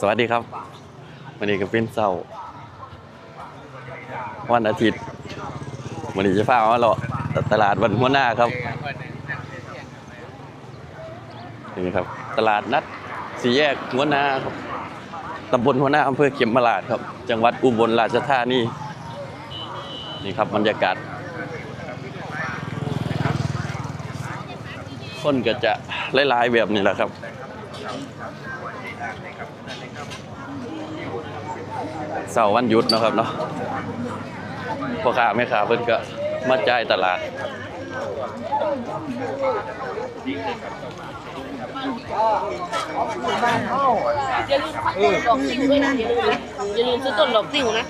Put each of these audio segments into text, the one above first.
สวัสดีครับ วันนี้ก็เป็นเสาร์วันอาทิตย์ วันนี้จะพามาเลาะตลาดวันหัวหน้าครับ นี่ครับ ตลาดนัดสี่แยกหัวหน้าครับตำบลหัวหน้าอำเภอเข็มมาลาดครับ จังหวัดอุบลราชธานีนี่ครับบรรยากาศคนก็จะหลายๆแบบนี้แหละครับ เสาร์วันหยุดเนาะครับเนาะพ่อค้าแม่ค้าเพิ่นก็มาจ่ายตลาดดอกติ้วด้วยนะอย่าลืมซื้อต้นดอกติ้วนะ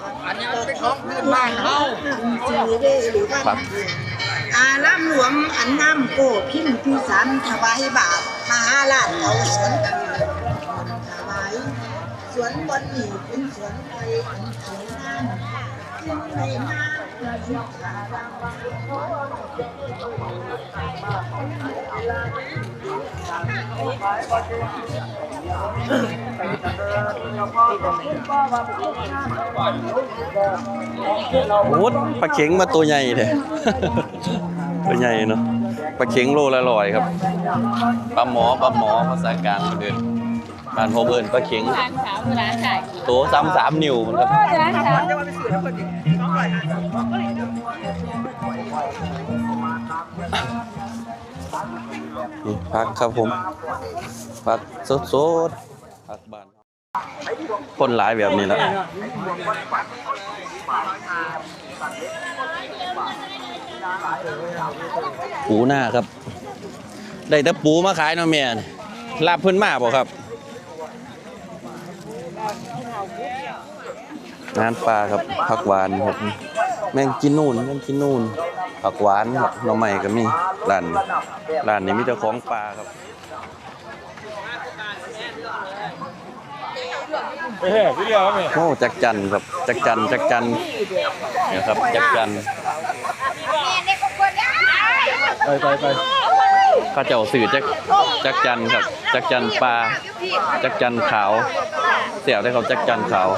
บ้านเฮาจือได้หรือว่าครับอาร่ำหลวงอันน้ำโกพิมพ์พิสันถวายบาปมหาราชเอาส วนถวายสวนบนนี่เป็นสวนไทยอันสวยงามจึงในมาประยุกต์โอ้ปลาเข็งมาตัวใหญ่เลยตัวใหญ่เนาะปลาเข็งโลละร้อยครับปลาหมอปลาหมอภาษากลางเดิน บ้านพ่อเบิร์นปลาเข็งร้านสาวร้านขายตัวซ้ำสามนิ้วมันครับร้านสาวนี่พักครับผมพักสดสดๆพักบ้านคนหลายแบบนี้แหละปูหน้าครับ ได้แต่ปูมาขายเนาะแม่นี่ลาบเพิ่นมาบ่ครับ งานปลาครับผักหวานครับแมงกินนูนแมงกินนูนผักหวานครับหน่อไม้ก็มีร้านร้านนี้มีแต่ของปลาครับเฮ้ยพี่เดียวไหมโอ้จักจันครับจักจันจักจันเนี่ยครับจักจันไปไปไปข้าเจ้าสื่อจักจักจันครับ จักจันปลาจักจันขาว สียวได้ครับจักจันขาว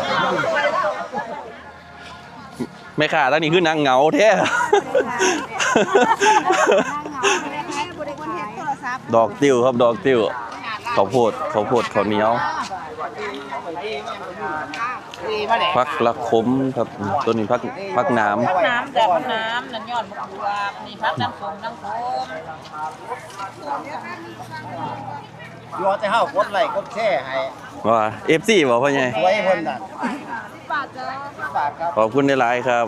ไม่ขาตั้งนี้คือนางเหงาแท้ดอกติ้วครับดอกติ้วข้าวโพดข้าวโพดข้าวเหนียวพักละคมครับตัวนี้พักพักน้ำพักน้ำแต่พักน้ำนั่นยอดมะกรูดนี่พักน้ำสมน้ำสม ยอจะเฮากดไลค์กดแชร์ให้ำว่าเอฟซีบอกพ่อไงไว้เพิ่นน่ะฝากครับขอบคุณในไลน์ครับ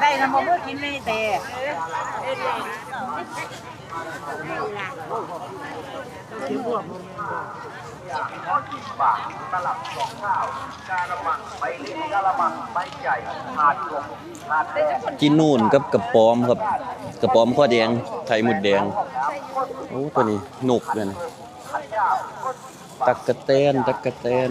ได้นะบ่เมื่อกินไม่แต่ กินนู่นกับกระป๋อมครับ กระป๋อมข้อแดงไข่หมุดแดงโอ้ตัวนี้หนุกเลยนะตักกะแตนตักกะแตน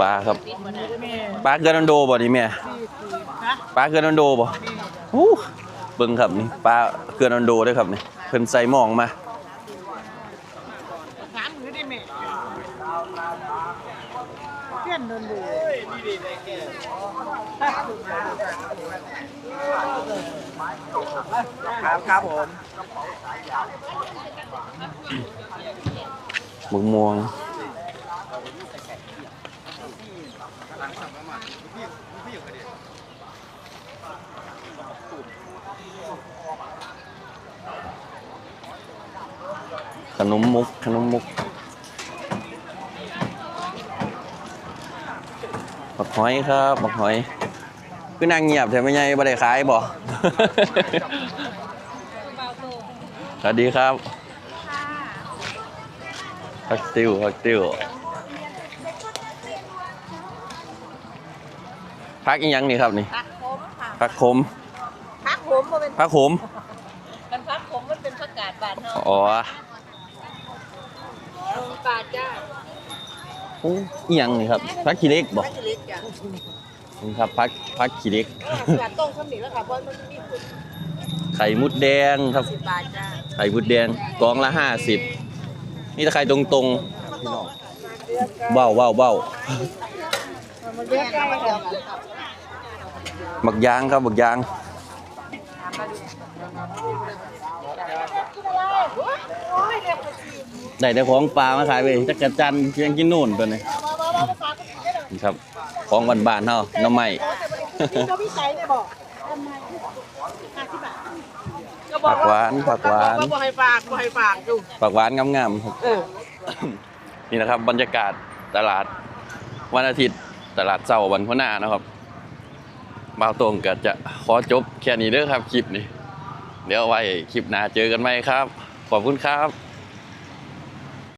ปลาครับปลาเกลือนันโดบ่นี่แม่ ปลาเกลือนันโดบ่อู้เบิ่งครับนี่ปลาเกลือนันโดเด้วยครับนี่เพิ่นใส่หม้องมาเพื่อนโดนดูครับครับผมมะม่วง นมมุก ขนมมุกบักหอยครับบักหอยคือนางเงียบแต่ไม่ใช่บ่ได้ขายบ่ สวัสดีครับพักติ้วพักติ้วพักอีหยังนี่ครับนี่พักขมค่ะพักขมพักขมมันเป็นพักขมกันพักขมมันเป็นผักกาดบานเนาะอ๋อ ปลาจ้าอู้อีหยังนี่ครับพักขี้เหล็กบ่พักเล็กจ้ะนี่ครับพักพักขี้เล็กสลัดต้มข้าวเหนียวแล้วค่ะเพราะมันมีผลไข่มุดแดงครับ สิบบาทจ้าไข่มุดแดงกล่องละห้าสิบนี่ถ้าใครตรงตรงๆเบ้าเบ้าเบ้ามันเยอะใกล้เดียวกันบักยางครับบักยาง ได้แต่ของปลามาขายไปจักรจันทร์เพียงกินนู่นตัวนี้นี่ครับ ของบ้านบ้านๆเฮาหน้ำไม้ก็พี่ใช้เนี่ยบอกห้าสิบบาทก็บอผักกหวานผักหวานก็บอกให้ฝากบอกให้ฝากดูผักหวานงามๆครับเออนี่นะครับ บรรยากาศตลาดวันอาทิตย์ตลาดเสาร์วันพุธหน้านะครับบ่าวตรงก็จะขอจบแค่นี้เด้อครับคลิปนี้ เดี๋ยวไว้คลิปหน้าเจอกันไหมครับ ขอบคุณครับ